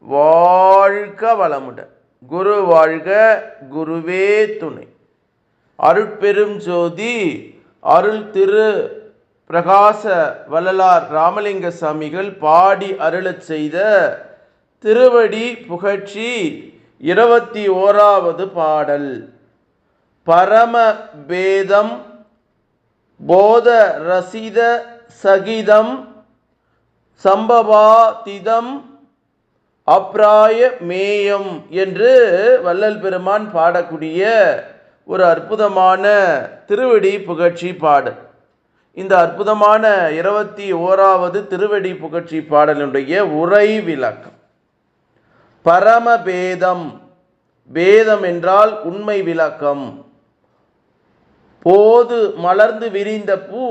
வாழ்க வளமுடன். குரு வாழ்க குருவே துணை. அருட்பெரும் ஜோதி அருள் திரு பிரகாச வள்ளலார் ராமலிங்க சாமிகள் பாடி அருளச் செய்த திருவடி புகழ்ச்சி இருபத்தி ஓராவது பாடல். பரம பேதம் போத ரசித சகிதம் சம்பவாதிதம் அப்ராய மேயம் என்று வள்ளல் பெருமான் பாடக்கூடிய ஒரு அற்புதமான திருவடி புகழ்ச்சி பாடல். இந்த அற்புதமான இருபத்தி ஓராவது திருவடி புகழ்ச்சி பாடலுடைய உரை விளக்கம். பரமபேதம் பேதம் என்றால் உண்மை விளக்கம். போது மலர்ந்து விரிந்த பூ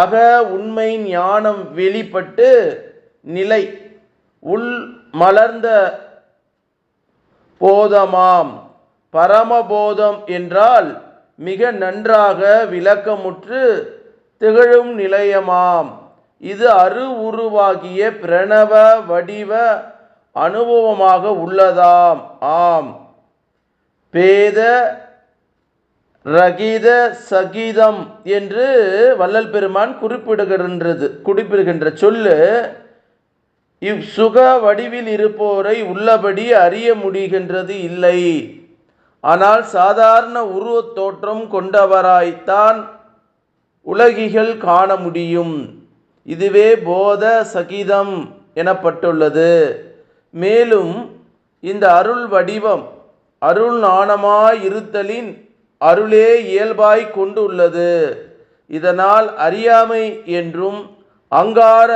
அக உண்மை ஞானம் வெளிப்பட்டு நிலை. உள் மலர்ந்த போதமாம். பரமபோதம் என்றால் மிக நன்றாக விளக்கமுற்று திகழும் நிலையமாம். இது அரு உருவாகிய பிரணவ வடிவ அனுபவமாக உள்ளதாம். ஆம். பேத ரகித சகிதம் என்று வள்ளல் பெருமான் குறிப்பிடுகின்றது குறிப்பிடுகின்ற சொல்லு இவ்சுக வடிவில் இருப்போரை உள்ளபடி அறிய முடிகின்றது இல்லை. ஆனால் சாதாரண உருவத் தோற்றம் கொண்டவராய்த்தான் உலகிகள் காண முடியும். இதுவே போத சகிதம் எனப்பட்டுள்ளது. மேலும் இந்த அருள் வடிவம் அருள் நாணமாய் இருத்தலின் அருளே இயல்பாய் கொண்டுள்ளது. இதனால் அறியாமை என்றும் அங்கார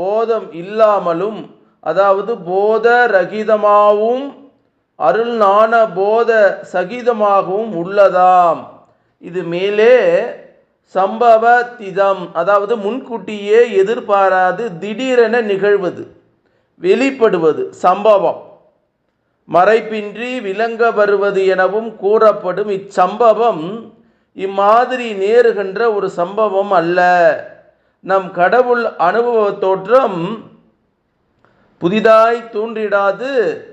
போதம் இல்லாமலும் அதாவது போத ரகிதமாகவும் அருள்நாண போத சகிதமாகவும் உள்ளதாம். இது மேலே சம்பவ திதம் அதாவது முன்கூட்டியே எதிர்பாராது திடீரென நிகழ்வது வெளிப்படுவது சம்பவம். மறைப்பின்றி விளங்க வருவது எனவும் கூறப்படும் இச்சம்பவம் இம்மாதிரி நேருகின்ற ஒரு சம்பவம் அல்ல. நம் கடவுள் அனுபவ தோற்றம் புதிதாய் தோன்றிடாது.